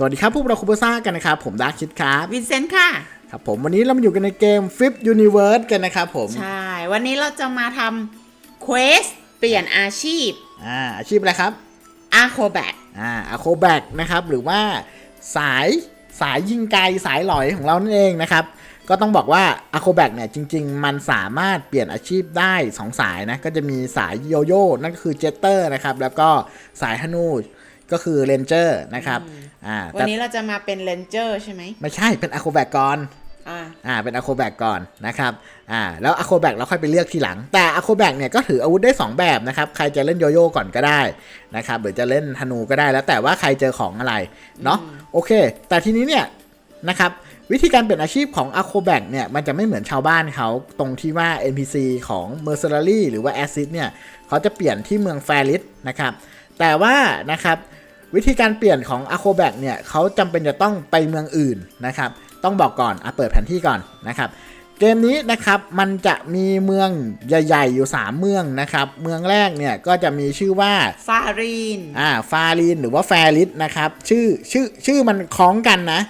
สวัสดีครับพวกเราคูเปอร์ซ่ากันนะครับ ผมดาร์คคิดครับวินเซนต์ค่ะ ครับผมวันนี้เรามาอยู่กันในเกม Flip Universe กันนะครับผมใช่ วันนี้เราจะมาทำเควสเปลี่ยนอาชีพอ่าอาชีพอะไรครับอาโคแบทอ่าอะโคแบกนะครับ หรือว่าสายสายยิงไกลสายหลอยของเรานั่นเองนะครับ ก็ต้องบอกว่าอะโคแบกเนี่ยจริง ๆ มันสามารถเปลี่ยนอาชีพได้2สายนะก็จะมีสายโยโย่นั่นก็คือเจตเตอร์นะครับแล้วก็สายฮานู ก็คือเรนเจอร์นะครับอ่าวันแต่นี้เราจะมาเป็นเลนเจอร์ใช่ไหมไม่ใช่เป็นอะโคแบกก่อนอ่าอ่าเป็นอะโคแบกก่อนนะครับอ่าแล้วอะโคแบกเราค่อยไปเลือกทีหลัง แต่อะโคแบกเนี่ยก็ถืออาวุธได้ 2 แบบนะครับ ใครจะเล่นโยโย่ก่อนก็ได้นะครับหรือจะเล่นธนูก็ได้แล้วแต่ว่าใครเจอของอะไรเนาะโอเค แต่ทีนี้เนี่ยนะครับวิธีการเปลี่ยนอาชีพของอะโคแบกเนี่ยมันจะไม่เหมือนชาวบ้านเขาตรงที่ว่า NPC ของ Mercenary หรือว่า Acid เนี่ยเขาจะเปลี่ยนที่เมืองแฟริสนะครับแต่ว่านะครับ วิธีการเปลี่ยนของอะโคแบกเนี่ยเขาจำเป็นจะต้องไปเมืองอื่นนะครับ ต้องบอกก่อนอะเปิดแผนที่ก่อนนะครับเกมนี้นะครับมันจะมีเมืองใหญ่ๆ อยู่ 3 เมืองนะครับ เมืองแรกเนี่ยก็จะมีชื่อว่าฟารีนอ่าฟารีนหรือว่าแฟริสนะครับชื่อชื่อชื่อมันคล้องกันนะ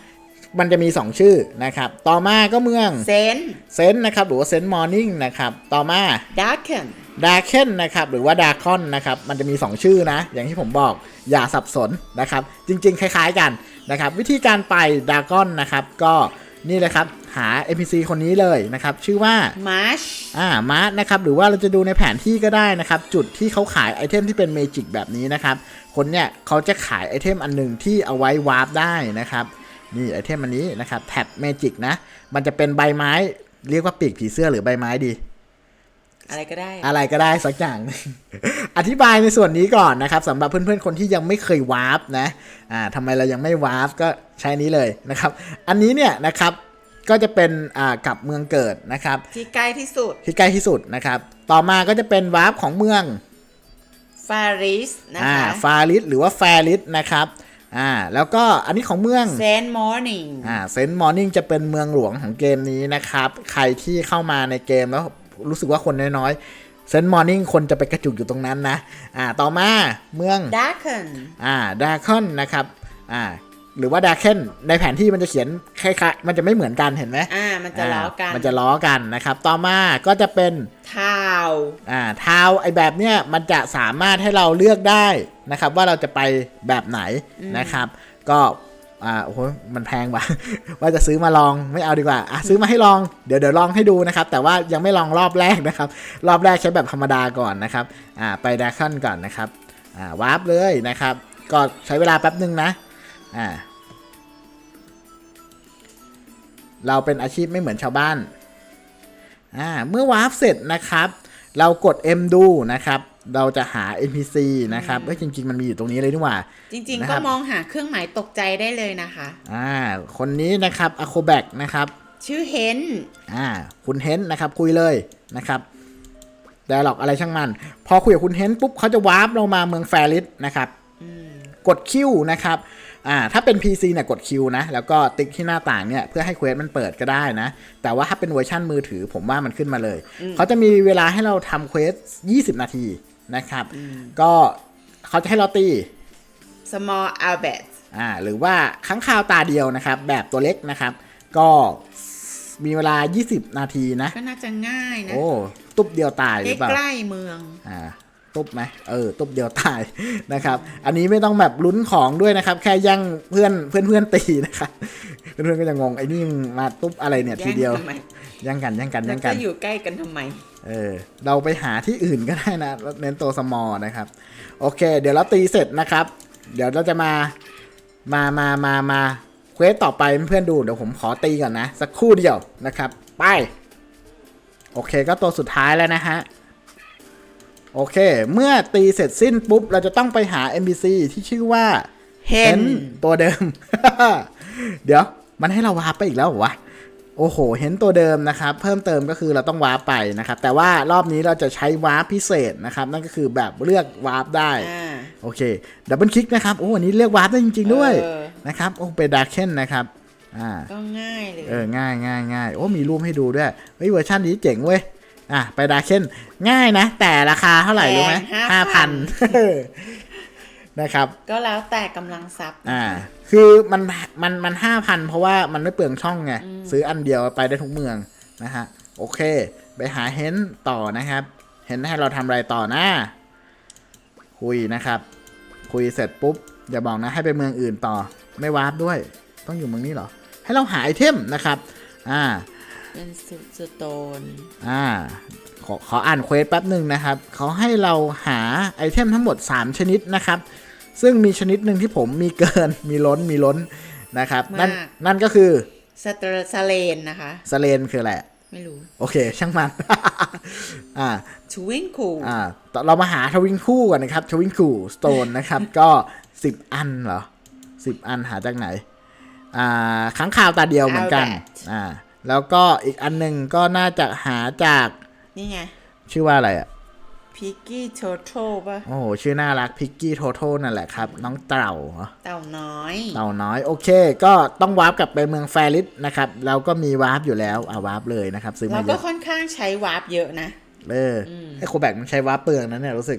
มันจะมี 2 ชื่อนะครับ ต่อมาก็เมืองเซนเซนต์นะครับหรือว่าเซนต์มอร์นิ่งนะครับ ต่อมาดาร์เคน ดาเคนนะครับหรือว่าดาคอนนะครับมันจะมี 2 ชื่อนะ อย่างที่ผมบอกอย่าสับสนนะครับ จริงๆ คล้ายๆกันนะครับ วิธีการไปดากอนนะครับ ก็นี่เลยครับ หา NPC คนนี้เลยนะครับ ชื่อว่ามาร์ชอ่ามาร์นะครับ หรือว่าเราจะดูในแผนที่ก็ได้นะครับ จุดที่เขาขายไอเทมที่เป็นเมจิกแบบนี้นะครับ คนเนี่ยเขาจะขายไอเทมอันหนึ่งที่เอาไว้วาร์ปได้นะครับ นี่ไอเทมอันนี้นะครับแท็บเมจิกนะ มันจะเป็นใบไม้ เรียกว่าปีกผีเสื้อหรือใบไม้ดี อะไรก็ได้ อะไรก็ได้สักอย่าง อธิบายในส่วนนี้ก่อนนะครับสำหรับเพื่อนๆคนที่ยังไม่เคยวาร์ปนะอ่าทำไมเรายังไม่วาร์ปก็ใช้นี้เลยนะครับ อันนี้เนี่ยนะครับก็จะเป็นอ่ากับเมืองเกิดนะครับที่ใกล้ที่สุดที่ใกล้ที่สุดนะครับ ต่อมาก็จะเป็นวาร์ปของเมืองฟาริสนะอ่าคะฟาริสหรือว่าแฟริสนะครับอ่าแล้วก็อันนี้ของเมืองเซนมอร์นิ่งอ่าเซนต์มอร์นิ่งจะเป็นเมืองหลวงของเกมนี้นะครับ ใครที่เข้ามาในเกมแล้ว รู้สึกว่าคนน้อยๆเซนต์มอร์นิ่งคนจะไปกระจุกอยู่ตรงนั้นนะ อ่า ต่อมาเมืองดาร์เคนอ่าดาคอนนะครับ อ่า หรือว่าดาเคนในแผนที่มันจะเขียนคล้ายๆมันจะไม่เหมือนกันเห็นไหมอ่า มันจะล้อกันามันจะล้อกันนะครับ ต่อมาก็จะเป็นทาวอ่าทาวไอแบบเนี้ยมันจะสามารถให้เราเลือกได้นะครับ ว่าเราจะไปแบบไหนนะครับ ก็ อ่าโอ้โหมันแพงว่ะว่าจะซื้อมาลองไม่เอาดีกว่าอะซื้อมาให้ลองเดี๋ยวเดี๋ยวลองให้ดูนะครับ แต่ว่ายังไม่ลองรอบแรกนะครับ รอบแรกใช้แบบธรรมดาก่อนนะครับอ่าไปดาคอนก่อนนะครับอ่าวาร์ปเลยนะครับ ก็ใช้เวลาแป๊บหนึ่งนะอ่าเราเป็นอาชีพไม่เหมือนชาวบ้านอ่าเมื่อวาร์ปเสร็จนะครับ เรากด M ดูนะครับ เราจะหา NPC นะครับเอ้ยจริง ๆ มันมีอยู่ตรงนี้เลยนี่หว่า จริง นะๆ ครัก็บ มองหาเครื่องหมายตกใจได้เลยนะคะ อ่า คนนี้นะครับอโคแบกนะครับ ชื่อเฮนอ่า คุณเฮนนะครับ คุยเลยนะครับแต่หรอกอะไรช่างมัน พอคุยกับคุณเฮนปุ๊บเขาจะวาร์ปเรามาเมืองแฟริสนะครับกดคิวนะครับ อ่าถ้าเป็น PC เนี่ยกดคิวนะ แล้วก็ติ๊กที่หน้าต่างเนี่ย เพื่อให้เควสมันเปิดก็ได้นะ แต่ว่าถ้าเป็นเวอร์ชันมือถือผมว่ามันขึ้นมาเลย เขาจะมีเวลาให้เราทำเควส 20 นาทีนะครับ ก็เขาจะให้เราตี small albert อ่าหรือว่าค้างคาวตาเดียวนะครับ แบบตัวเล็กนะครับ ก็มีเวลา 20 นาทีนะ ก็น่าจะง่ายนะ โอ้ ตุ๊บเดียวตายหใกรือเปล่าล้ๆเมืองอ่า ตุ๊บไหมเออตุ๊บเดียวตายนะครับ อันนี้ไม่ต้องแบบลุ้นของด้วยนะครับ แค่ย่างเพื่อนเพื่อนเพื่อนตีนะครับเพื่อนเพื่อนก็จะงงไอ้นี่มาตุ๊บอะไรเนี่ยทีเดียวแงทำไมย่างกันย่างกันแล้ย่าวงก็กันอยู่ใกล้กันทำไมเออเราไปหาที่อื่นก็ได้นะแล้วเน้นตัวสมอนะครับ โอเค เดี๋ยวเราตีเสร็จนะครับ เดี๋ยวเราจะมามามามามาเควสต่อไปเพื่อนๆดูเดี๋ยวผมขอตีก่อนนะ สักครู่เดียวนะครับ ไป โอเคก็ตัวสุดท้ายแล้วนะฮะ โอเค เมื่อตีเสร็จสิ้นปุ๊บ เราจะต้องไปหา NPC ที่ชื่อว่าเฮนตัวเดิม เดี๋ยวมันให้เราวาร์ปไปอีกแล้วเหรอวะโอ้โห เห็นตัวเดิมนะครับ เพิ่มเติมก็คือเราต้องวาร์ปไปนะครับ แต่ว่ารอบนี้เราจะใช้วาร์ปพิเศษนะครับ นั่นก็คือแบบเลือกวาร์ปได้อ่าโอเค ดับเบิลคลิกนะครับ โอ้อันนี้เลือกวาร์ปได้จริง ๆ ด้วยเออนะครับ โอ้เป็นดาร์เคนนะครับ อ่า ก็ง่ายเลย เออ ง่ายง่ายง่ายโอ้ มีรูปให้ดูด้วย เฮ้ย เวอร์ชันนี้เจ๋งเว้ย อะไปดาร์เคนง่ายนะ แต่ราคาเท่าไหร่รู้ไหมแพงห้าพันนะครับ ก็แล้วแต่กำลังทรัพย์อ่า คือมันมันมันห้าพันเพราะว่ามันไม่เปลืองช่องไงซื้ออันเดียวไปได้ทุกเมืองนะฮะโอเค ไปหาเฮนต่อนะครับเห็นให้เราทำอะไรต่อนะคุยนะครับ คุยเสร็จปุ๊บ อย่าบอกนะให้ไปเมืองอื่นต่อ ไม่วาร์ปด้วย ต้องอยู่เมืองนี้เหรอ ให้เราหาไอเทมนะครับ อ่า เป็นสุดสโตน อ่า ขอขออ่านเควสแป๊บหนึ่งนะครับ เขาให้เราหาไอเทมทั้งหมด 3 ชนิดนะครับ ซึ่งมีชนิดหนึ่งที่ผมมีเกิน มีล้น มีล้นนะครับ นั่น มาก นั่นก็คือสเตรสเลนนะคะ สเลนคืออะไร ไม่รู้โอเค ช่างมัน อ่าทวิงคูอ่าต่อเรามาหาทวิงคู่กันนะครับทวิงคู่สโตนนะครับ ก็10อันเหรอ10อันหาจากไหน อ่าค้างคาวตาเดียวเหมือนกัน อ่า แล้วก็อีกอันหนึ่งก็น่าจะหาจาก นี่ไง ชื่อว่าอะไรอะพิกกี้โทโทป่ะ โอ้โห ชื่อน่ารักพิกกี้โทโทนั่นแหละครับ น้องเต่าเหรอ เต่าน้อย เต่าน้อย โอเค ก็ต้องวาร์ปกลับไปเมืองแฟริสนะครับ เราก็มีวาร์ปอยู่แล้วอ่าวาร์ปเลยนะครับ ซื้อเรามาเยก็อะค่อนข้างใช้วาร์ปเยอะนะเอออไอ้โคแบกมันใช้วาร์ปเปลืองนะเนี่ยรู้สึก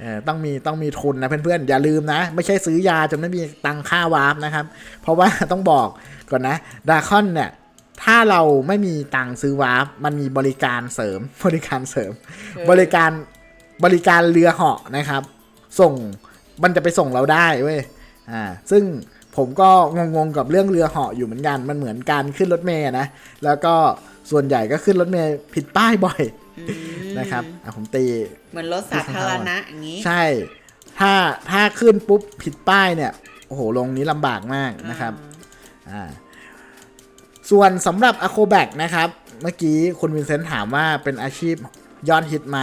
เออต้องมีต้องมีทุนนะเพื่อนๆ อย่าลืมนะ ไม่ใช่ซื้อยาจนไม่มีตังค่าวาร์ปนะครับ เพราะว่า ต้องบอกก่อนนะดาคอนเนี่ย ถ้าเราไม่มีตังค์ซื้อวาร์ปมันมีบริการเสริม บริการเสริมเออบริการบริการเรือเหาะนะครับ ส่งมันจะไปส่งเราได้เว้ยอ่าซึ่งผมก็งงๆกับเรื่องเรือเหาะอยู่เหมือนกัน มันเหมือนการขึ้นรถเมล์นะ แล้วก็ส่วนใหญ่ก็ขึ้นรถเมล์ผิดป้ายบ่อยอืมนะครับอะผมตี เหมือนรถสาธารณะอย่างนี้ ใช่ ถ้าถ้าขึ้นปุ๊บผิดป้ายเนี่ย โอ้โห ลงนี้ลำบากมากนะครับ อ่า ส่วนสำหรับอ c โ o แบกนะครับ เมื่อกี้คุณวินเซนต์ถามว่าเป็นอาชีพยอดฮิตไหม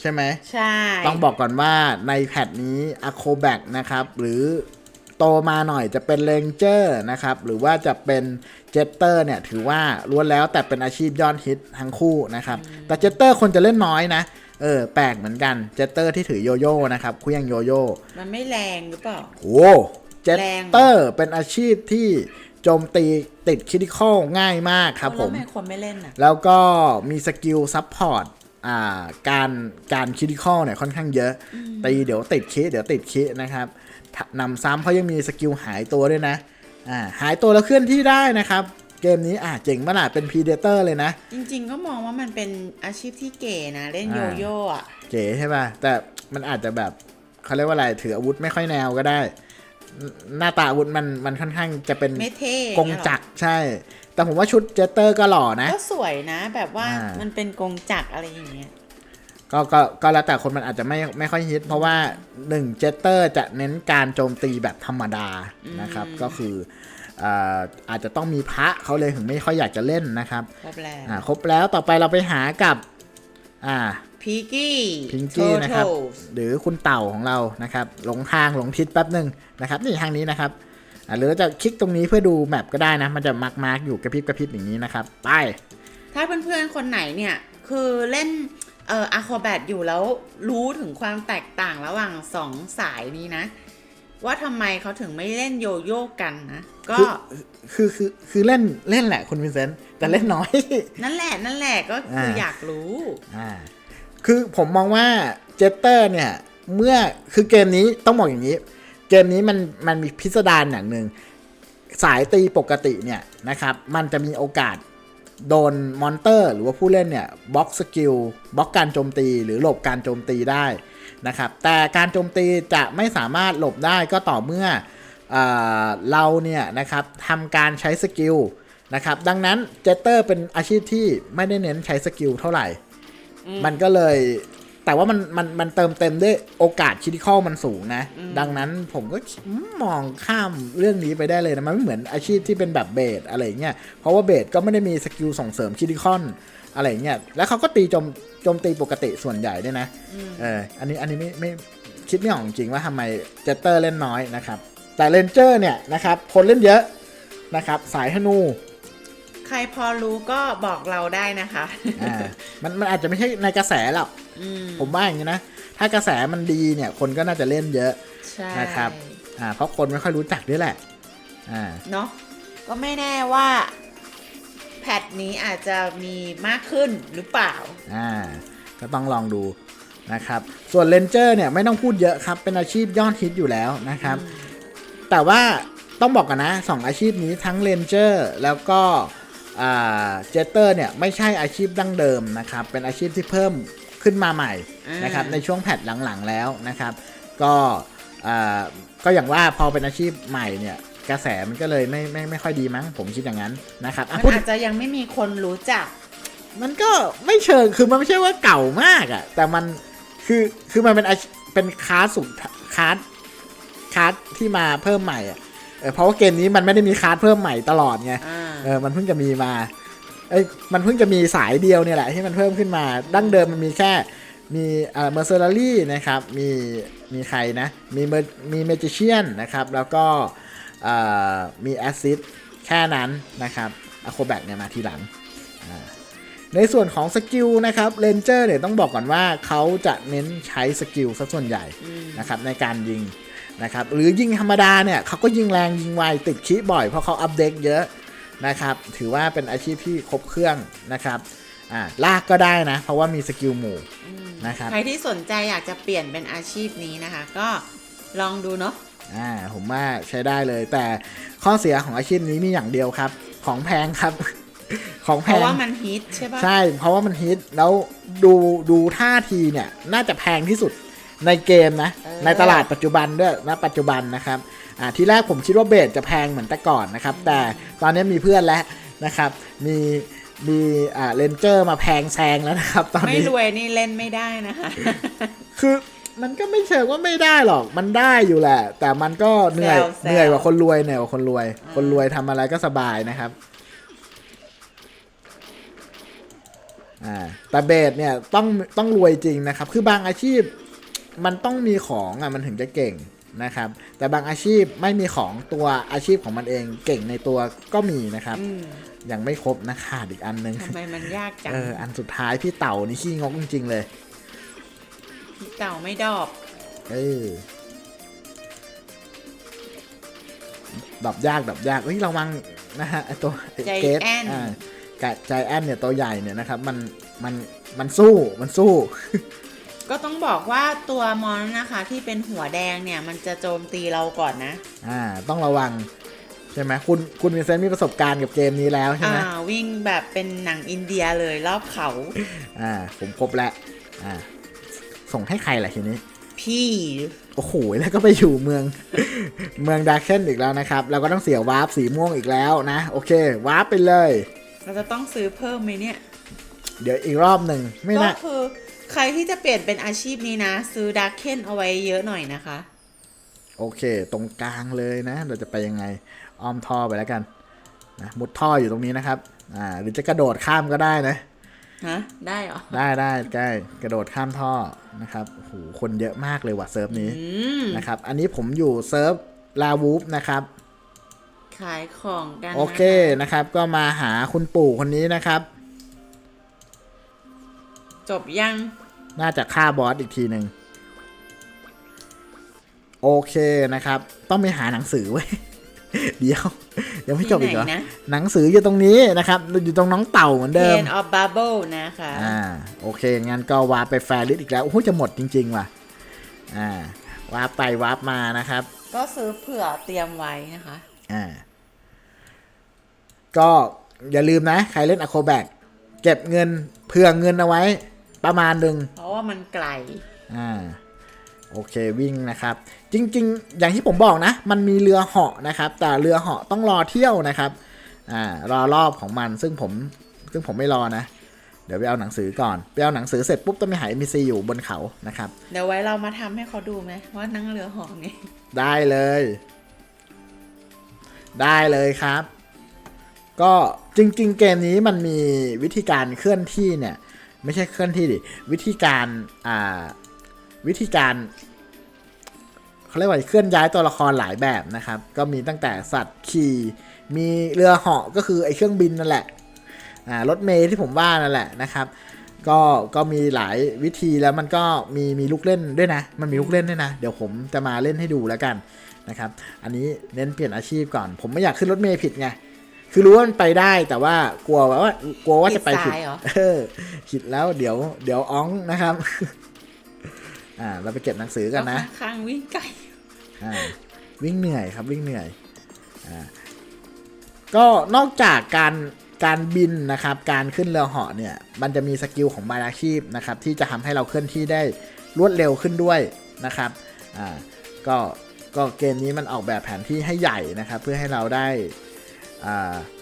ใช่ไหม ใช่ ต้องบอกก่อนว่าในแพทนี้อ c โ o แบกนะครับ หรือโตมาหน่อยจะเป็นเลนเจอร์นะครับ หรือว่าจะเป็นเจตเตอร์เนี่ย ถือว่าล้วนแล้วแต่เป็นอาชีพยอดฮิตทั้งคู่นะครับ แต่เจตเตอร์คนจะเล่นน้อยนะเออแปลกเหมือนกันเจตเตอร์ที่ถือโยโย่นะครับเครื่องโยโย่มันไม่แรงหรือเปล่าโอ้เจตแรงเตอร์เป็นอาชีพที่ โจมตีติดคิดิคอลง่ายมากครับผแล้วมทำไมคนไม่เล่นอะ แล้วก็มีสกิลซับพอร์ตอ่าการการคิดิคอลเนี่ยค่อนข้างเยอะ ตีเดี๋ยวติดคิเดี๋ยวติดคินะครับถนำซ้ำเขายังมีสกิลหายตัวด้วยนะอ่าหายตัวแล้วเคลื่อนที่ได้นะครับ เกมนี้อะเจ๋งมากเป็นพีเดเตอร์เลยนะ จริง ๆ ก็มองว่ามันเป็นอาชีพที่เก๋นะ เล่นโยอ่าโย่อะเก๋ใช่ป่ะ แต่มันอาจจะแบบเขาเรียกว่าอะไรถืออาวุธไม่ค่อยแนวก็ได้ หน้าตาอาวุธมันมันค่อนข้างจะเป็นไม่เท่กงจักรใช่ แต่ผมว่าชุดเจตเตอร์ก็หล่อนะ ก็สวยนะ แบบว่าอ่ามั มันเป็นกงจักรอะไรอย่างเงี้ย ก็ก็ก็แล้วแต่คนมันอาจจะไม่ไม่ค่อยฮิต เพราะว่าหนึ่งเจตเตอร์จะเน้นการโจมตีแบบธรรมดานะครับ ก็คืออ่าอาจจะต้องมีพระเขาเลยถึงไม่ค่อยอยากจะเล่นนะครับ ครบแล้ว อ่าครบแล้วต่อไปเราไปหากับ อ่า พิกกี้พิงกี้นะครับ หรือคุณเต่าของเรานะครับ หลงทางหลงทิศแป๊บหนึ่งนะครับ นี่ทางนี้นะครับอ่าหรือเราจะคลิกตรงนี้เพื่อดูแมปก็ได้นะ มันจะมาร์กมาร์กอยู่กระพริบกระพริบอย่างนี้นะครับ ไป ถ้าเพื่อนๆ คนไหนเนี่ย คือเล่นเอ่ออะครแบทอยู่แล้วรู้ถึงความแตกต่างระหว่างสองสายนี้นะ ว่าทำไมเขาถึงไม่เล่นโยโย่กันนะ ก็คือคือคือเล่นเล่นแหละคุณวินเซนต์แต่เล่นน้อย นั่นแหละนั่นแหละก็คืออาอยากรู้อ่า คือผมมองว่าเจตเตอร์เนี่ย เมื่อคือเกมนี้ต้องบอกอย่างนี้ เกมนี้มันมันมีพิสดารอย่างหนึ่งสายตีปกติเนี่ยนะครับ มันจะมีโอกาสโดนมอนเตอร์ หรือว่าผู้เล่นเนี่ยบล็อกสกิลบล็อกการโจมตีหรือหลบการโจมตีได้นะครับ แต่การโจมตีจะไม่สามารถหลบได้ก็ต่อเมื่อเออเราเนี่ยนะครับทำการใช้สกิลนะครับ ดังนั้นเจตเตอร์เป็นอาชีพที่ไม่ได้เน้นใช้สกิลเท่าไหร่ มันก็เลย แต่ว่ามันมันมันเติมเต็มด้วยโอกาสคิดิคอลมันสูงนะ ดังนั้นผมก็มองข้ามเรื่องนี้ไปได้เลยนะ มันไม่เหมือนอาชีพที่เป็นแบบเบสอะไรเงี้ย เพราะว่าเบสก็ไม่ได้มีสกิลส่งเสริมคิดิคอนอะไรเงี้ย แล้วเขาก็ตีโจมโจมตีปกติส่วนใหญ่ด้วยนะ เออ อันนี้อันนี้ไม่ไม่คิดไม่ออกจริงว่าทำไมเจตเตอร์เล่นน้อยนะครับ แต่เลนเจอร์เนี่ยนะครับคนเล่นเยอะนะครับสายธนูใค รพอรู้ก็บอกเราได้นะคะ อ่ามันมันอาจจะไม่ใช่ในกระแสหรอกอืมผมว่าอย่างนี้นะ ถ้ากระแสมันดีเนี่ยคนก็น่าจะเล่นเยอะ ใช่นะครับ อ่าเพราะคนไม่ค่อยรู้จักด้วยแหละอ่าเนาะก็ไม่แน่ว่า แพทนี้อาจจะมีมากขึ้นหรือเปล่า อ่าก็ต้องลองดูนะครับ ส่วนเลนเจอร์เนี่ยไม่ต้องพูดเยอะครับ เป็นอาชีพยอดฮิตอยู่แล้วนะครับ แต่ว่าต้องบอกกันนะสองอาชีพนี้ทั้งเลนเจอร์แล้วก็ เจเตอร์เนี่ยไม่ใช่อาชีพดั้งเดิมนะครับ เป็นอาชีพที่เพิ่มขึ้นมาใหม่นะครับอ่าในช่วงแพทหลังๆแล้วนะครับ ก็อ่าก็อย่างว่าพอเป็นอาชีพใหม่เนี่ยกระแสมันก็เลยไม่ไม่ไม่ค่อยดีมั้ง ผมคิดอย่างนั้นนะครับอะมันพูดอาจจะยังไม่มีคนรู้จัก มันก็ไม่เชิงคือมันไม่ใช่ว่าเก่ามากอะ่ะ แต่มันคือคือมันเป็นอาชเป็นคลาสสุดคลาสคลาสที่มาเพิ่มใหม่อะเออ เพราะว่าเกมนี้มันไม่ได้มีคลาสเพิ่มใหม่ตลอดไงอ่าเออมันเพิ่งจะมีมาเอ้ยมันเพิ่งจะมีสายเดียวเนี่ยแหละที่มันเพิ่มขึ้นมาดั้งเดิมมันมีแค่มีเอ่อเมอร์เซอร์รี่นะครับมีมีใครนะมีเมมีเมจิเชียนนะครับแล้วก็เอ่อมีแอซิดแค่นั้นนะครับอะโคแบกเนี่ยมาทีหลัง ในส่วนของสกิลนะครับเลนเจอร์เนี่ยต้องบอกก่อนว่าเขาจะเน้นใช้สกิลซะส่วนใหญ่นะครับในการยิง นะครับหรือยิงธรรมดาเนี่ยเขาก็ยิงแรงยิงไวติดคิบ่อยเพราะเขาอัปเดตเยอะนะครับถือว่าเป็นอาชีพที่ครบเครื่องนะครับอ่าลากก็ได้นะ เพราะว่ามีสกิลหมู่นะครับใครที่สนใจอยากจะเปลี่ยนเป็นอาชีพนี้นะคะ ก็ลองดูเนาะอ่าผมว่าใช้ได้เลย แต่ข้อเสียของอาชีพนี้มีอย่างเดียวครับ ของแพงครับ ของแพเพราะงว่ามันฮิตใช่ปะใช่เพราะว่ามันฮิตแล้วดูดูท่าทีเนี่ยน่าจะแพงที่สุด ในเกมนะเออในตลาดปัจจุบันด้วยนะปัจจุบันนะครับอ่าทีแรกผมคิดว่าเบสจะแพงเหมือนแต่ก่อนนะครับ แต่ตอนนี้มีเพื่อนแล้วนะครับ มีมีอ่าเลนเจอร์มาแพงแซงแล้วนะครับ ตอนไม่นี้รวยนี่เล่นไม่ได้นะคะคือมันก็ไม่เชิงว่าไม่ได้หรอก มันได้อยู่แหละ แต่มันก็เหนื่อยแซวแซวเหนื่อยกว่าคนรวยเหนื่อยกว่าคนรวย คนรวยทำอะไรก็สบายนะครับอ่าแต่เบสเนี่ยต้องต้องรวยจริงนะครับ คือบางอาชีพ มันต้องมีของอะมันถึงจะเก่งนะครับ แต่บางอาชีพไม่มีของตัวอาชีพของมันเองเก่งในตัวก็มีนะครับอืมยังไม่ครบนะขาดอีกอันนึงทำไมมันยากจังเอออันสุดท้ายพี่เต่านี่ขี้งกจริงๆเลยพี่เต่าไม่ดอบเออดับยากดับยากเฮ้ยระวังนะฮะไอตัวไอ้ใจเกตแอนอ่ากะใจแอนเนี่ยตัวใหญ่เนี่ยนะครับ มันมันมันสู้มันสู้ ก็ต้องบอกว่าตัวมอนนะคะที่เป็นหัวแดงเนี่ยมันจะโจมตีเราก่อนนะ อ่า ต้องระวังใช่ไหมคุณคุณวินเซนต์มีประสบการณ์กับเกมนี้แล้วใช่อ่าไหมวิ่งแบบเป็นหนังอินเดียเลยรอบเขา อ่า ผมครบแล้วอ่า ส่งให้ใครล่ะทีนี้ พี่ โอ้โห แล้วก็ไปอยู่เมือง เมืองดาร์เคนอีกแล้วนะครับ เราก็ต้องเสียวาร์ปสีม่วงอีกแล้วนะ โอเควาร์ปไปเลย เราจะต้องซื้อเพิ่มไหมเนี่ย เดี๋ยวอีกรอบหนึ่งไม่ก็น่าคือ ใครที่จะเปลี่ยนเป็นอาชีพนี้นะ ซื้อดาร์เคนเอาไว้เยอะหน่อยนะคะ โอเค ตรงกลางเลยนะ เราจะไปยังไงอ้อมท่อไปแล้วกันนะมุดท่ออยู่ตรงนี้นะครับ อ่า หรือจะกระโดดข้ามก็ได้นะฮะได้เหรอ ได้ได้ใกล้กระโดดข้ามท่อนะครับโอ้โหคนเยอะมากเลยว่ะเซิร์ฟนี้อืม นะครับ อันนี้ผมอยู่เซิร์ฟลาวูฟนะครับ ขายของกันโอเคนะะนะครับ ก็มาหาคุณปู่คนนี้นะครับ จบยัง น่าจะฆ่าบอสอีกทีหนึ่งโอเคนะครับ ต้องไปหาหนังสือไว้ยเดี๋ยวยังไม่จบอีกเหรอที่ไหนนะหนังสืออยู่ตรงนี้นะครับ อยู่ตรงน้องเต่าเหมือนเดิม Pain of Bubble นะคะอ่าโอเค งั้นก็วาร์ปไปแฟร์ลิสอีกแล้วโอ้โหจะหมดจริง ๆ ว่ะอ่าวาร์ปไปวาร์ปมานะครับ ก็ซื้อเผื่อเตรียมไว้นะคะอ่าก็อย่าลืมนะ ใครเล่นอะโคแบกเก็บเงินเผื่อเงินเอาไว้ ประมาณหนึ่งเพราะว่ามันไกลอ่าโอเควิ่งนะครับ จริง ๆ อย่างที่ผมบอกนะ มันมีเรือเหาะนะครับ แต่เรือเหาะต้องรอเที่ยวนะครับอ่ารอรอบของมันซึ่งผมซึ่งผมไม่รอนะ เดี๋ยวไปเอาหนังสือก่อนไปเอาหนังสือเสร็จปุ๊บต้องไปหา NPC อยู่บนเขานะครับ เดี๋ยวไว้เรามาทำให้เขาดูไหมว่านั่งเรือหอไงได้เลย ได้เลยครับ ก็จริง ๆ เกมนี้มันมีวิธีการเคลื่อนที่เนี่ย ไม่ใช่เคลื่อนที่ดิ วิธีการอ่าวิธีการเขาเรียกว่าเคลื่อนย้ายตัวละครหลายแบบนะครับ ก็มีตั้งแต่สัตว์ขี่มีเรือเหาะก็คือไอ้เครื่องบินนั่นแหละอ่ารถเมล์ที่ผมว่านั่นแหละนะครับ ก็ก็มีหลายวิธีแล้วมันก็มีมีลูกเล่นด้วยนะ มันมีลูกเล่นด้วยนะ เดี๋ยวผมจะมาเล่นให้ดูแล้วกันนะครับ อันนี้เน้นเปลี่ยนอาชีพก่อน ผมไม่อยากขึ้นรถเมล์ผิดไง คือรู้ว่ามันไปได้แต่ว่ากลัวว่ากลัวว่าจะไปผิดผิดซ้ายเหรอเออผิดแล้วเดี๋ยว เดี๋ยวอ้องนะครับ อ่า เราไปเก็บหนังสือกันนะข้างๆวิ่งไก่อ่าวิ่งเหนื่อยครับวิ่งเหนื่อยอ่าก็นอกจากการการบินนะครับ การขึ้นเรือเหาะเนี่ย มันจะมีสกิลของบาราชีพนะครับ ที่จะทำให้เราเคลื่อนที่ได้รวดเร็วขึ้นด้วยนะครับอ่าก็ก็เกมนี้มันออกแบบแผนที่ให้ใหญ่นะครับ เพื่อให้เราได้อ่า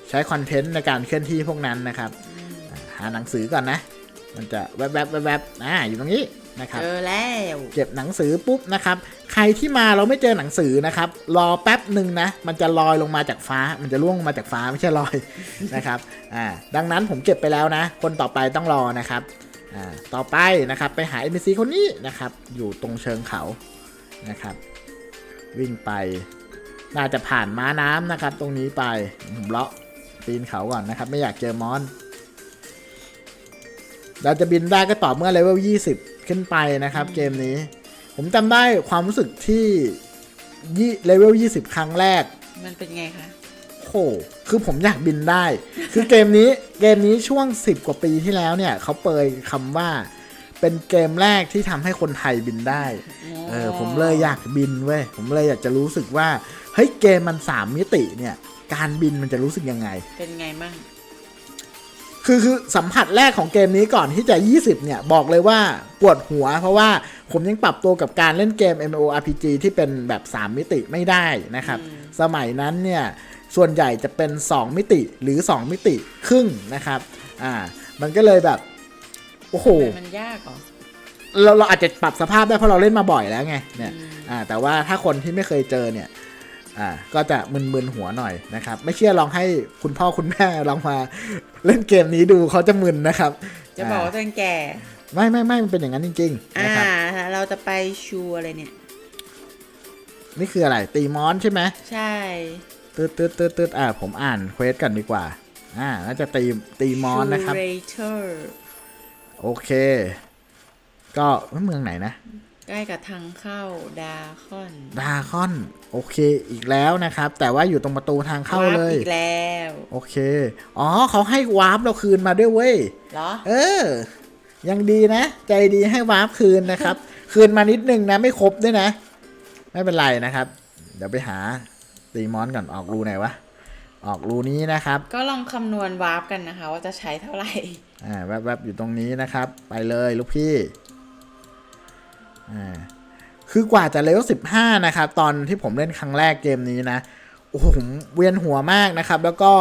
ใช้คอนเทนต์ในการเคลื่อนที่พวกนั้นนะครับอ่าหาหนังสือก่อนนะ มันจะแวบๆแวบๆอ่าอยู่ตรงนี้นะครับเจอแล้วเก็บหนังสือปุ๊บนะครับ ใครที่มาเราไม่เจอหนังสือนะครับ รอแป๊บหนึ่งนะ มันจะลอยลงมาจากฟ้า มันจะร่วงลงมาจากฟ้าไม่ใช่ลอยนะครับอ่าดังนั้นผมเก็บไปแล้วนะ คนต่อไปต้องรอนะครับอ่าต่อไปนะครับไปหา NPC คนนี้นะครับ อยู่ตรงเชิงเขานะครับ วิ่งไป น่าจะผ่านม้าน้ำนะครับ ตรงนี้ไปผมเลาะปีนเขาก่อนนะครับ ไม่อยากเจอมอน เราจะบินได้ก็ต่อเมื่อเลเวล20 ขึ้นไปนะครับ เกมนี้ ผมจำได้ความรู้สึกที่ยี่เลเวล20 ครั้งแรก มันเป็นไงคะโหคือผมอยากบินได้ คือเกมนี้เกมนี้ช่วง 10 กว่าปีที่แล้วเนี่ยเขาเปยคำว่า เป็นเกมแรกที่ทำให้คนไทยบินได้เออผมเลยอยากบินเว้ยผมเลยอยากจะรู้สึกว่าเฮ้ยเกมมัน3มิติเนี่ย การบินมันจะรู้สึกยังไง เป็นไงมั่งคือคือสัมผัสแรกของเกมนี้ก่อนที่จะ 20 เนี่ย บอกเลยว่าปวดหัว เพราะว่าผมยังปรับตัวกับการเล่นเกม MMORPG ที่เป็นแบบ 3 มิติไม่ได้นะครับ สมัยนั้นเนี่ย ส่วนใหญ่จะเป็น 2 มิติหรือ 2 มิติครึ่งนะครับอ่ามันก็เลยแบบ โอ้โหทำไมมันยากเหรอเราเราอาจจะปรับสภาพได้เพราะเราเล่นมาบ่อยแล้วไงเนี่ยอ่าแต่ว่าถ้าคนที่ไม่เคยเจอเนี่ยอ่าก็จะมึนๆหัวหน่อยนะครับ ไม่เชื่อลองให้คุณพ่อคุณแม่ลองมาเล่นเกมนี้ดูเขาจะมึนนะครับ จะบอกว่าตัวเองแก่ ไม่ไม่ไม่มันเป็นอย่างนั้นจริงๆอ่านะครับเราจะไปชูอะไรเนี่ย นี่คืออะไรตีมอนใช่ไหมใช่ตืดตืดตืดตืดอ่าผมอ่านเควสกันดีกว่าอ่าน่าจะตีตีมอนนะครับ Curator โอเค ก็เมืองไหนนะ ใกล้กับทางเข้าดาคอน ดาคอน โอเคอีกแล้วนะครับ แต่ว่าอยู่ตรงประตูทางเข้าเลยอีกแล้ว โอเค อ๋อเขาให้วาร์ปเราคืนมาด้วยเว้ย เหรอ เออ ยังดีนะ ใจดีให้วาร์ปคืนนะครับ คืนมานิดนึงนะไม่ครบด้วยนะ ไม่เป็นไรนะครับ เดี๋ยวไปหาตีมอนก่อนออกรูไหนวะออกรูนี้นะครับ ก็ลองคำนวณวาร์ปกันนะคะ ว่าจะใช้เท่าไหร่ อ่าแวบๆอยู่ตรงนี้นะครับ ไปเลยลูกพี่อ่าคือกว่าจะเลเวลสิบห้านะครับ ตอนที่ผมเล่นครั้งแรกเกมนี้นะโอ้โหผมเวียนหัวมากนะครับ แล้วก็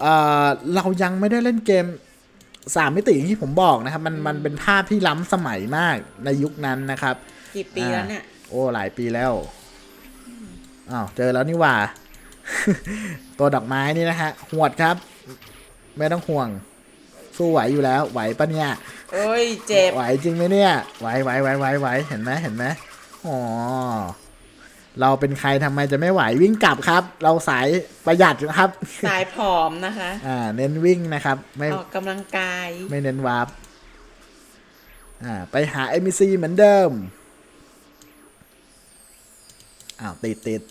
เอ่อเรายังไม่ได้เล่นเกมสามมิติอย่างที่ผมบอกนะครับ มันมันเป็นภาพที่ล้ำสมัยมากในยุคนั้นนะครับกี่ปีแล้วเนี่ยโอ้หลายปีแล้วอ้าวเจอแล้วนี่หว่า ตัวดอกไม้นี่นะฮะหวดครับ ไม่ต้องห่วง สู้ไหวอยู่แล้ว ไหวปะเนี่ยโอ้ย เจ็บ ไหวจริงไหมเนี่ย ไหวไหวไหวไหวไหวเห็นไหมเห็นไหมอ๋อ เราเป็นใครทำไมจะไม่ไหววิ่งกลับครับ เราสายประหยัดครับ สายผอมนะคะ อ่า เน้นวิ่งนะครับ ไม่ออกกำลังกาย ไม่เน้นวาร์ปอ่า ไปหา MEC เหมือนเดิม อ้าวติดติด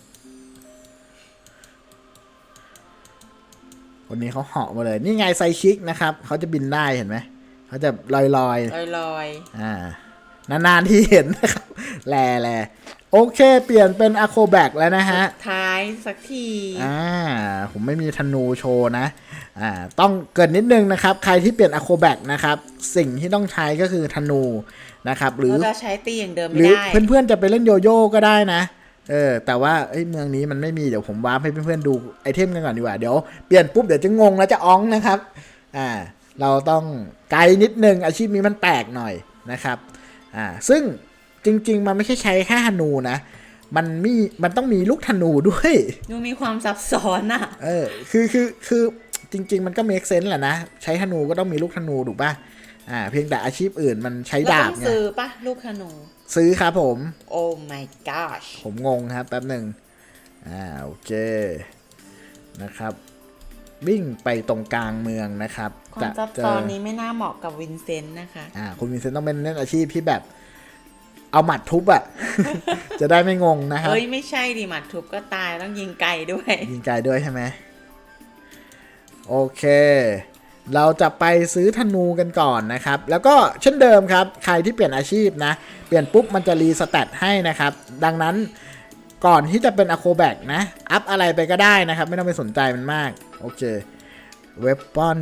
คนนี้เขาเหาะมาเลย นี่ไงไซคิกนะครับเขาจะบินได้เห็นไหมเขาจะลอยลอยๆลอยอ่านานๆที่เห็นนะครับแลแลโอเค เปลี่ยนเป็นอะโคแบกแล้วนะๆฮะสุดท้ายสักที อ่า ผมไม่มีธนูโชว์นะ อ่า ต้องเกรินนิดนึงนะครับ ใครที่เปลี่ยนอะโคแบกนะครับ สิ่งที่ต้องใช้ก็คือธนูนะครับ หรือเราจะใช้ตีอย่างเดิมหไม่รือได้เพื่อนๆจะไปเล่นโยโย่ก็ได้นะ เออแต่ว่าเอ้ยเมืองนี้มันไม่มีเดี๋ยวผมวาร์ปให้เพื่อนๆดูไอเทมกันก่อนดีกว่าเดี๋ยวเปลี่ยนปุ๊บเดี๋ยวจะงงแล้วจะอ้องนะครับอ่าเราต้องไกลนิดนึงอาชีพนี้มันแปลกหน่อยนะครับอ่าซึ่งจริง ๆ มันไม่ใช่ใช้แค่ธนูนะ มันมีมันต้องมีลูกธนูด้วยดูมีความซับซ้อนอะเออคือคือคือจริง ๆ มันก็ make sense แหละนะ ใช้ธนูก็ต้องมีลูกธนูถูกป่ะอ่าเพียงแต่อาชีพอื่นมันใช้เราดาต้บองไงซื้อปะลูกธนู ซื้อครับผม โอ้ my gosh ผมงงครับแป๊บหนึ่งอ่าโอเคนะครับวิ่งไปตรงกลางเมืองนะครับความซับเจซ้อนนี้ไม่น่าเหมาะกับวินเซนต์นะคะ อ่า คุณวินเซนต์ต้องเป็นเล่นอาชีพที่แบบ เอาหมัดทุบอะจะได้ไม่งงนะครับ เฮ้ย ไม่ใช่ดิหมัดทุบก็ตายต้องยิงไกลด้วย ยิงไกลด้วยใช่ไหม โอเค เราจะไปซื้อธนูกันก่อนนะครับ แล้วก็เช่นเดิมครับ ใครที่เปลี่ยนอาชีพนะ เปลี่ยนปุ๊บมันจะรีสแตทให้นะครับ ดังนั้นก่อนที่จะเป็นอะโคแบกนะ อัพอะไรไปก็ได้นะครับ ไม่ต้องไปสนใจมันมาก โอเคเวปอน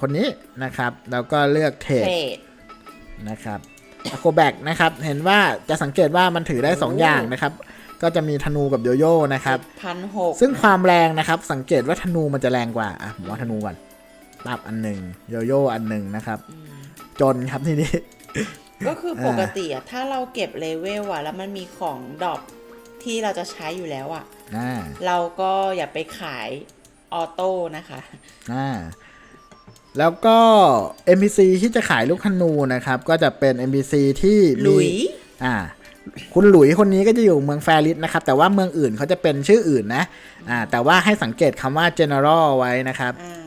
คนนี้นะครับ แล้วก็เลือกเทรดเทรดนะครับอะโคแบกนะครับ เห็นว่าจะสังเกตว่ามันถือได้ 2 อย่างนะครับ ก็จะมีธนูกับโยโย่นะครับพันหกซึ่งความแรงนะครับ สังเกตว่าธนูมันจะแรงกว่าอะผมว่าธนูก่อน ปับอันหนึ่งโยโย่อันหนึ่งนะครับ จนครับทีนี้ ก็คือปกติอะถ้าเราเก็บเลเวลอะแล้วมันมีของดรอปที่เราจะใช้อยู่แล้วอะอ่าเราก็อย่าไปขายออโต้นะคะอ่าแล้วก็ NPC ที่จะขายลูกธนูนะครับ ก็จะเป็น NPC ที่หลุมียอ่า คุณหลุยคนนี้ก็จะอยู่เมืองแฟริสนะครับ แต่ว่าเมืองอื่นเขาจะเป็นชื่ออื่นนะ อ่า แต่ว่าให้สังเกตคำว่า general ไว้นะครับ อ่า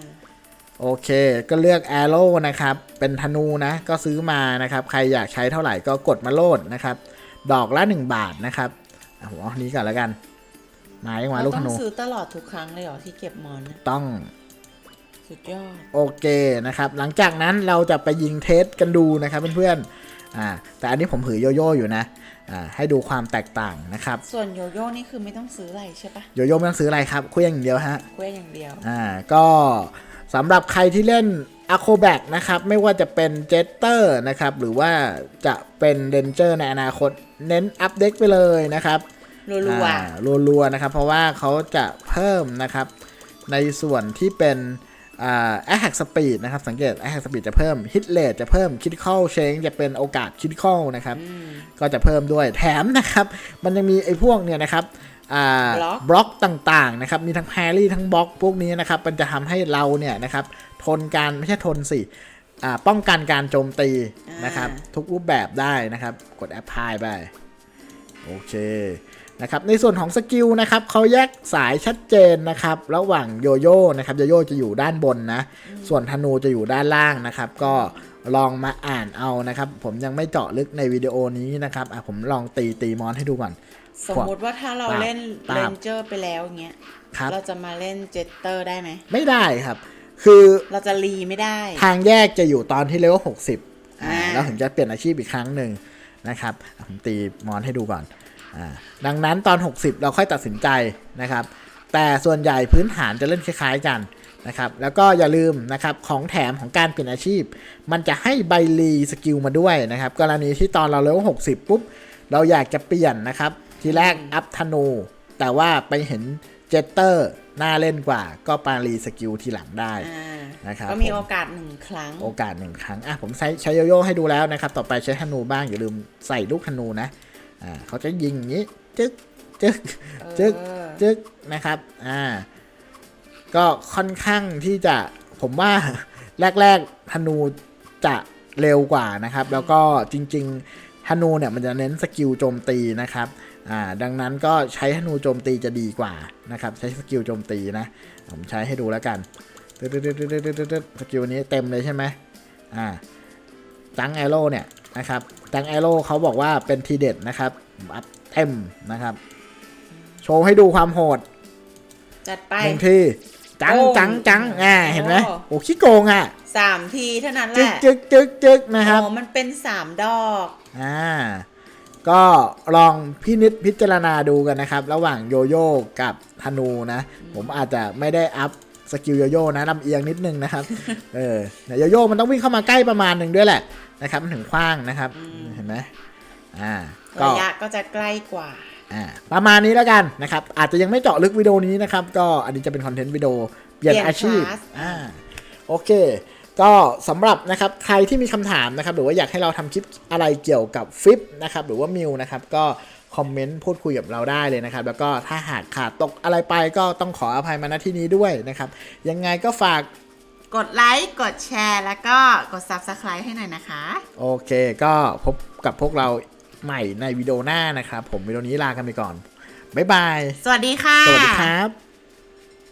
โอเค ก็เลือก arrow นะครับ เป็นธนูนะ ก็ซื้อมานะครับ ใครอยากใช้เท่าไหร่ก็กดมาโหลดนะครับ ดอกละ 1 บาทนะครับอะผมเอาอันนี้ก่อนแล้วกัน มายังมาเราลูกต้ธองนูซื้อตลอดทุกครั้งเลยเหรอที่เก็บมอนน่ะต้องสุดยอดโอเคนะครับ หลังจากนั้นเราจะไปยิงเทสกันดูนะครับเพื่อนๆอ่าแต่อันนี้ผมถือโยโย่อยู่นะอ่าให้ดูความแตกต่างนะครับ ส่วนโยโย่นี่คือไม่ต้องซื้ออะไรใช่ปะโยโย่ไม่ต้องซื้ออะไรครับเคลื่องอย่างเดียวฮะเว้ยอย่างเดียวอ่าก็ สำหรับใครที่เล่น a c r o b a t นะครับ ไม่ว่าจะเป็นเจตเตอร์นะครับ หรือว่าจะเป็นเดนเจอร์ในอนาคต เน้นอัปเดตไปเลยนะครับรัวอ่ารัวๆนะครับ เพราะว่าเขาจะเพิ่มนะครับ ในส่วนที่เป็นอ่า attack speed นะครับ สังเกต attack speed จะเพิ่ม hit rate จะเพิ่ม critical change จะเป็นโอกาส critical นะครับๆอืมก็จะเพิ่มด้วยแถมนะครับ มันยังมีไอ้พวกเนี่ยนะครับอ่า บล็อกบล็อกต่างๆนะครับมีทั้งแพรี่ทั้งบล็อกพวกนี้นะครับมันจะทำให้เราเนี่ยนะครับทนการไม่ใช่ทนสิอ่าป้องกันการโจมตีนะครับทุกรูปแบบได้นะครับกดแอปพลายไปโอเคนะครับในส่วนของสกิลนะครับเขาแยกสายชัดเจนนะครับระหว่างโยโย่นะครับโยโย่จะอยู่ด้านบนนะส่วนธนูจะอยู่ด้านล่างนะครับ ก็ลองมาอ่านเอานะครับ ผมยังไม่เจาะลึกในวิดีโอนี้นะครับอะผมลองตีตีมอนให้ดูก่อน สมมุติว่าถ้าเราตามเล่นตามเรนเจอร์ไปแล้วอย่างเงี้ยครับเราจะมาเล่นเจตเตอร์ได้ไหม ไม่ได้ครับ คือเราจะรีไม่ได้ ทางแยกจะอยู่ตอนที่เลเวล60อ่าอ่าแล้วถึงจะเปลี่ยนอาชีพอีกครั้งหนึ่งนะครับอะผมตีมอนให้ดูก่อนอ่าดังนั้นตอน 60 เราค่อยตัดสินใจนะครับ แต่ส่วนใหญ่พื้นฐานจะเล่นคล้ายๆกันนะครับ แล้วก็อย่าลืมนะครับของแถมของการเปลี่ยนอาชีพ มันจะให้ใบรีสกิลมาด้วยนะครับ กรณีที่ตอนเราเลเวล60 ปุ๊บ เราอยากจะเปลี่ยนนะครับ ทีแรกอัพธนู แต่ว่าไปเห็นเจตเตอร์น่าเล่นกว่า ก็ปารีสกิลทีหลังได้อ่านะครับก็มีผมโอกาสหนึ่งครั้ง โอกาสหนึ่งครั้งอะผมใช้ใช้โยโย่ให้ดูแล้วนะครับ ต่อไปใช้ธนูบ้างอย่าลืมใส่ลูกธนูนะอ่าเขาจะยิงอย่างนี้ จึ๊กจึ๊กจึ๊กเออจึ๊กนะครับอ่าก็ค่อนข้างที่จะผมว่าแรก ๆธนูจะเร็วกว่านะครับ แล้วก็จริง ๆ ธนูเนี่ยมันจะเน้นสกิลโจมตีนะครับ อ่าดังนั้นก็ใช้ธนูโจมตีจะดีกว่านะครับใช้สกิลโจมตีนะ ผมใช้ให้ดูแล้วกันตึ๊ดตึ๊ดตึ๊ดตึ๊ดตึ๊ดตึ๊ดตึ๊ดสกิลนี้เต็มเลยใช่ไหมอ่าจังแอโร่เนี่ยนะครับจังแอโร่เขาบอกว่าเป็นทีเด็ดนะครับผมอัพเต็มนะครับ โชว์ให้ดูความโหด จัดไปหนึ่งทีจังโอ้จังจังอ่าเห็นไหมโอ้โอ้ขี้โกงอะสามทีเท่านั้นแหจึ๊กละจึ๊กจึ๊กจึ๊กนะครับอ๋อมันเป็นสามดอกอ่า ก็ลองพินิจพิจารณาดูกันนะครับ ระหว่างโยโย่กับธนูนะ ผมอาจจะไม่ได้อัพสกิลโยโย่นะลำเอียงนิดนึงนะครับเออเนี่ยโยโย่มันต้องวิ่งเข้ามาใกล้ประมาณหนึ่งด้วยแหละนะครับมันถึงคว้างนะครับเห็นไหมอ่าก็ระยะก็จะใกล้กว่าอ่าประมาณนี้แล้วกันนะครับ อาจจะยังไม่เจาะลึกวิดีโอนี้นะครับ ก็อันนี้จะเป็นคอนเทนต์วิดีโอเปลี่ยนเปลี่ยนอาชีพคลาสอ่าโอเค ก็สำหรับนะครับใครที่มีคำถามนะครับหรือว่าอยากให้เราทำคลิปอะไรเกี่ยวกับฟิปนะครับหรือว่ามิวนะครับก็คอมเมนต์พูดคุยกับเราได้เลยนะครับ แล้วก็ถ้าหากขาดตกอะไรไปก็ต้องขออภัยมาณที่นี้ด้วยนะครับ ยังไงก็ฝากกดไลค์กดแชร์ แล้วก็กด Subscribe ให้หน่อยนะคะ โอเค ก็พบกับพวกเราใหม่ในวิดีโอหน้านะครับ ผมวิดีโอนี้ลากันไปก่อน บ๊ายบาย สวัสดีค่ะ สวัสดีครับ